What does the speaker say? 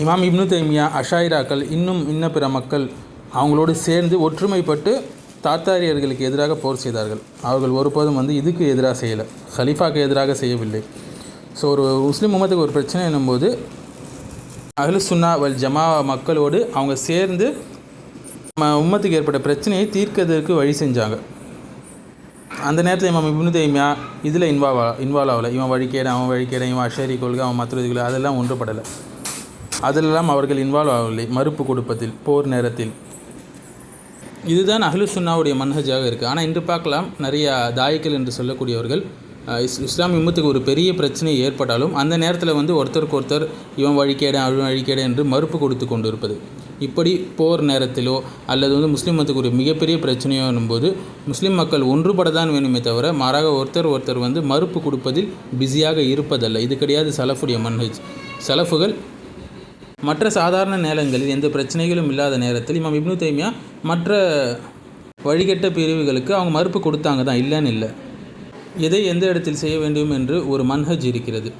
இமாம் இப்னு தைமியா அஷாயிராக்கள் இன்னும் இன்ன பிற மக்கள் அவங்களோடு சேர்ந்து ஒற்றுமைப்பட்டு தாத்தாரியர்களுக்கு எதிராக போர் செய்தார்கள். அவர்கள் ஒருபோதும் வந்து இதுக்கு எதிராக செய்யலை. ஹலீஃபாக்கு எதிராக செய்யவில்லை. ஸோ ஒரு முஸ்லீம் உமத்துக்கு ஒரு பிரச்சனை என்னும்போது அஹ்லு சுன்னா வல் ஜமா மக்களோடு அவங்க சேர்ந்து நம்ம உம்மத்துக்கு ஏற்பட்ட பிரச்சனையை தீர்க்கிறதுக்கு வழி செஞ்சாங்க. அந்த நேரத்தில் இமாம் இப்னு தைமியா இதில் இன்வால்வ் இன்வால்வ் ஆகலை. இவன் வழிகேடு அவன் வழிகேடு இவன் அஷரி கொள்கை அவன் மற்றதுகள் அதெல்லாம் ஒன்றுபடலை. அதிலெல்லாம் அவர்கள் இன்வால்வ் ஆகவில்லை. மறுப்பு கொடுப்பதில் போர் நேரத்தில். இதுதான் அஹ்லு சுன்னாவுடைய மன்ஹஜாக இருக்குது ஆனால் இன்று பார்க்கலாம் நிறையா தாயிக்கள் என்று சொல்லக்கூடியவர்கள் இஸ் இஸ்லாம் இம்மத்துக்கு ஒரு பெரிய பிரச்சனை ஏற்பட்டாலும் அந்த நேரத்தில் வந்து ஒருத்தருக்கு ஒருத்தர் இவன் வழிகேடு அவன் வழிகேடு என்று மறுப்பு கொடுத்து கொண்டு இருப்பது இப்படி போர் நேரத்திலோ அல்லது வந்து முஸ்லீம் மதத்துக்கு ஒரு மிகப்பெரிய பிரச்சனையோ எனும்போது முஸ்லீம் மக்கள் ஒன்றுபட தான் வேணுமே தவிர மாறாக ஒருத்தர் ஒருத்தர் வந்து மறுப்பு கொடுப்பதில் பிஸியாக இருப்பதல்ல. இது கிடையாது சலஃபுடைய மன்ஹஜ். சலஃபுகள் மற்ற சாதாரண நேரங்களில் எந்த பிரச்சனைகளும் இல்லாத நேரத்தில் இமாம் இப்னு தைமியா மற்ற வழிகட்ட பிரிவுகளுக்கு அவங்க மறுப்பு கொடுத்தாங்க தான் இல்லைன்னு இல்லை. எதை எந்த இடத்தில் செய்ய வேண்டும் என்று ஒரு மன்ஹஜ் இருக்கிறது.